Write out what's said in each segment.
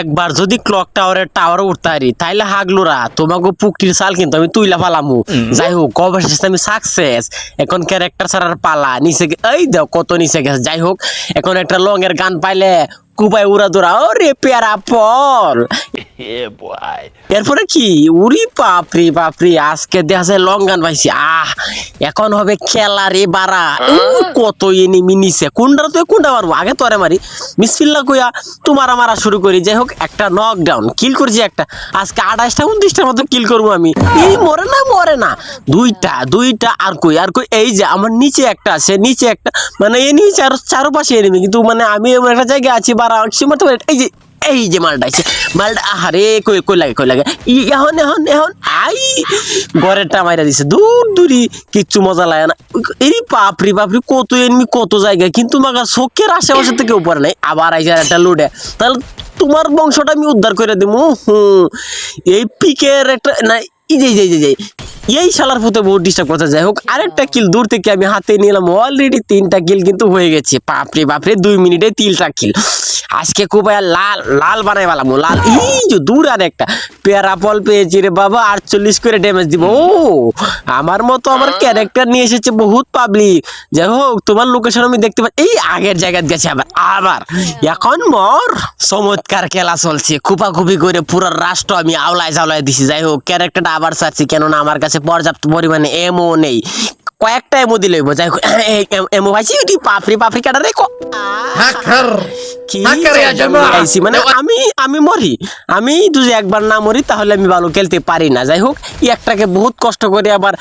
একবার যদি ক্লক টাওয়ারের টাওয়ার উঠতারি পারি তাইলে হাগলুরা তোমাকে পুকটির সাল কিন্তু আমি তুইলা পালামু যাই হোক অবশেষে আমি সাকসেস এখন ক্যারেক্টার ছাড়ার পালা নিচে এই দাও কত নিচে গেছে। যাই হোক এখন একটা লং এর গান পাইলে কুপায় উড়া দৌড়া ও রে পেয়ারা পল। এরপরে কি? উরি বাপরি বাপরি আজকে দেখা যায় লং গান পাইছি। আহ এখন হবে খেলা রে বাড়া। কত এনিমি নিছে। কোনটা তো কোনটা মারবো আগে তোরে মারি। মিসফিল্লা কইয়া তোমার মারা শুরু করি। যাই হোক একটা নকডাউন কিল করছি একটা। আজকে আঠাশটা উনত্রিশটার মতো কিল করব আমি। এই মরে না মরে না। দুইটা দুইটা আর কই আর কই এই যে আমার নিচে একটা আছে নিচে একটা মানে এনিমি চার চারপাশে এনিমি কিন্তু মানে আমি এমন একটা জায়গায় আছি বাড়া সীমাতে এই যে এই যে মালটা আছে মালটা আহারে কই কই লাগে কই লাগে? ই এখন এখন এখন আই ঘরেরটা মাইরা দিছে। দূর দূরি কিচ্ছু মজা লাগে না। এই বাপরি বাপরি কত এনমি কত জায়গায় কিন্তু মাগা চোখের আশেপাশে থেকে উপরে নাই। আবার আইসা একটা লুডে তাহলে তোমার বংশটা আমি উদ্ধার করে দেবো হুম। এই পিকের একটা না এই যে এই যে, এই শালার ফুতে বহুত ডিস্টার্ব করতে যাই হোক, আরেকটা কিল দূর থেকে আমি হাতে নিলাম। অলরেডি তিনটা কিল কিন্তু হয়ে গেছে। বাপরে বাপরে, দুই মিনিটে তিনটা কিল আজকে খুব লাল লাল বানাই বালাম লাল। এই যে দূর আর একটা। পেয়ারা ফল পেয়েছি রে বাবা, আটচল্লিশ করে ড্যামেজ দিব। ও, আমার মতো আমার ক্যারেক্টার নিয়ে এসেছে বহুত পাবলিক যাই হোক, তোমার লোকেশন আমি দেখতে পাই এই আগের জায়গায় গেছে আবার আবার। এখন মর। চমৎকার খেলা চলছে। খুপাখুপি করে পুরো রাষ্ট্র আমি আওলায় জাওলায় দিছি। যাই হোক ক্যারেক্টারটা আবার চাচ্ছি কেননা আমার কাছে পর্যাপ্ত পরিমাণে এমও নেই। কয়েকটা এমো দিলে যাই হোক এমো ভাইছি ওটি পাপড়ি পাপড়ি কাটা রে ক- মানে আমি আমি মরি। আমি যদি একবার না মরি তাহলে আমি ভালো খেলতে পারি না। যাই হোক একটাকে বহুত কষ্ট করে আবার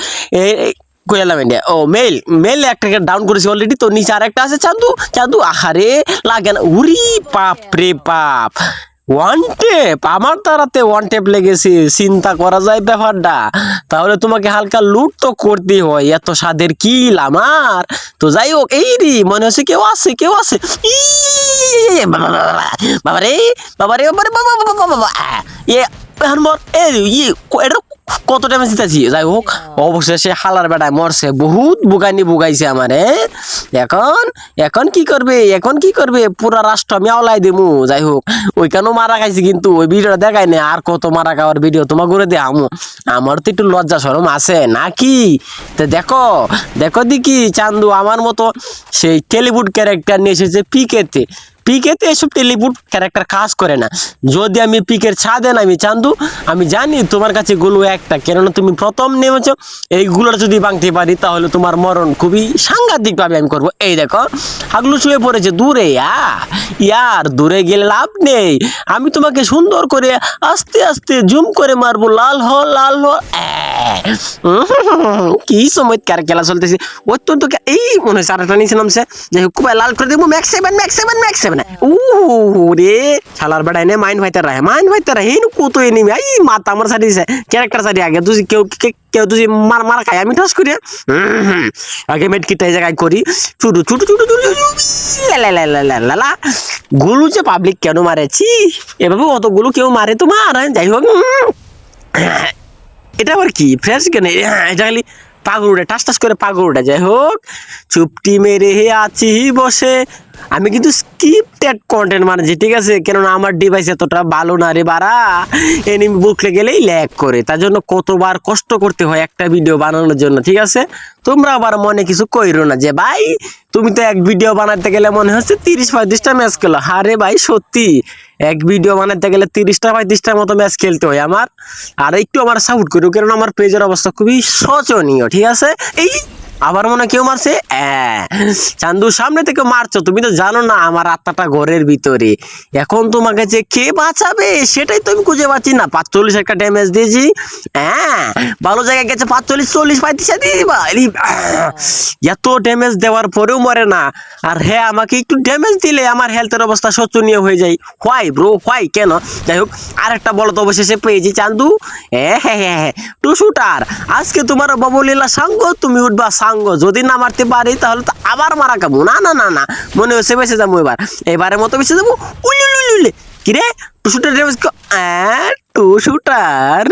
ইন্ডিয়া ও মেল মেল একটাকে ডাউন করেছি অলরেডি তো নিচে আরেকটা আছে চান্দু চান্দু। আহারে লাগে না। উরি বাপ রে বাপ। ওয়ান টেপ আমার তারাতে ওয়ান টেপ লেগেছে চিন্তা করা যায় ব্যাপারটা তাহলে তোমাকে হালকা লুট তো করতে হয় এত স্বাদের কিল আমার তো যাই হোক এই রে মনে হচ্ছে কেউ আছে কেউ আছে ই, বাবা, বাবারে বাবা, বাবা বাবা এ মর এ এটা কত ড্যামেজ দিতেছি? যাই হোক অবশেষে হালার বেটায় মরছে। বহুত বুগানি বুগাইছে আমারে। এখন এখন কি করবে? এখন কি করবে? পুরা রাষ্ট্র আমি আওলাই দিমু। যাই হোক ওইখানেও মারা খাইছি কিন্তু ওই ভিডিওটা দেখাই না আর কত মারা খাওয়ার ভিডিও তোমার করে দে আমু আমার তো একটু লজ্জা সরম আছে নাকি? তো দেখো দেখো দেখি চান্দু আমার মতো সেই টেলিউড ক্যারেক্টার নিয়ে এসেছে পিকেতে পিকেতে এসব টেলিপুট ক্যারেক্টার কাজ করে না। যদি আমি পিকের ছাদে নামি চান্দু, আমি জানি তোমার কাছে গুলো একটা, কেননা তুমি প্রথম নেমেছো। এইগুলোর যদি ভাঙতে পারি, তাহলে তোমার মরণ খুবই সাংঘাতিকভাবে আমি করব। এই দেখো হাগলু শুয়ে পড়েছে দূরে ইয়া ইয়ার দূরে গেলে লাভ নেই। আমি তোমাকে সুন্দর করে আস্তে আস্তে জুম করে মারবো, লাল হ লাল হ কি চমৎকার খেলা চলতেছে। অত্যন্ত এই মনে হচ্ছে আরেকটা নিচে নামছে। যে খুব লাল করে দেবো max seven max seven max seven উ রে শালার বেড়াই নে মাইন্ড ভাইতে রাহে মাইন্ড ভাইতে রাহে এই কত এনিমি এই মাথা আমার সাথে দিছে ক্যারেক্টার সাথে আগে তুই কেউ কেউ তুই মার মার খাই আমি ঠাস করি। আগে মেট কিটা জায়গায় করি চুটু চুটু চুটু চুটু চুটু, লা লা লা লা লা লা লা। গুলু যে পাবলিক কেন মারেছি এভাবে অতগুলো কেউ মারে তো মার যাই হোক। এটা আবার কি ফ্রেশ কেন এটা খালি পাগল উঠে টাস টাস করে পাগল উঠে যাই হোক চুপটি মেরে হে আছি বসে আমি কিন্তু স্ক্রিপ্টেড কন্টেন্ট মানছি ঠিক আছে? কেননা আমার ডিভাইস এতটা ভালো না রে বাড়া। এনিমি বুকলে গেলেই ল্যাগ করে। তার জন্য কতবার কষ্ট করতে হয় একটা ভিডিও বানানোর জন্য, ঠিক আছে? তোমরা আবার মনে কিছু কইরো না যে, ভাই, তুমি তো এক ভিডিও বানাতে গেলে মনে হচ্ছে তিরিশ পঁয়ত্রিশটা ম্যাচ খেলো। আরে ভাই, সত্যি। এক ভিডিও বানাতে গেলে তিরিশটা পঁয়ত্রিশটার মতো ম্যাচ খেলতে হয় আমার। আর একটু আমার সাপোর্ট করো কারণ আমার পেজের অবস্থা খুবই শোচনীয়, ঠিক আছে? এই আবার মনে কেউ মারছে? চান্দু, সামনে থেকে মারছো। তুমি তো জানো না আমার আত্মাটা ঘরের ভিতরে। এখন তোমাকে যে কে বাঁচাবে, সেটাই তো আমি খুঁজে পাচ্ছি না। পাঁচচল্লিশ একটা ড্যামেজ দিয়েছি। হ্যাঁ ভালো জায়গায় গেছে, পাঁচচল্লিশ, চল্লিশ, পঁয়ত্রিশ এত ড্যামেজ দেওয়ার পরেও মরে না। আর হ্যাঁ আমাকে একটু ড্যামেজ দিলে আমার হেলথের অবস্থা শোচনীয় হয়ে যায়। হোয়াই ব্রো হোয়াই কেন? যাই হোক, আরেকটা বলো তো অবশেষে পেয়েছি, চান্দু। হ্যাঁ হ্যাঁ হ্যাঁ হ্যাঁ টু শুটার, আজকে তোমার ববলীলা সাঙ্গ, তুমি উঠবা সাঙ্গ যদি না মারতে পারি, তাহলে তো আবার মারা খাব। না না না না। মনে হচ্ছে বেঁচে যাব এবার। এবারের মতো বেঁচে যাব। উলি উলি উলি কিরে? Two shooter damage two shooter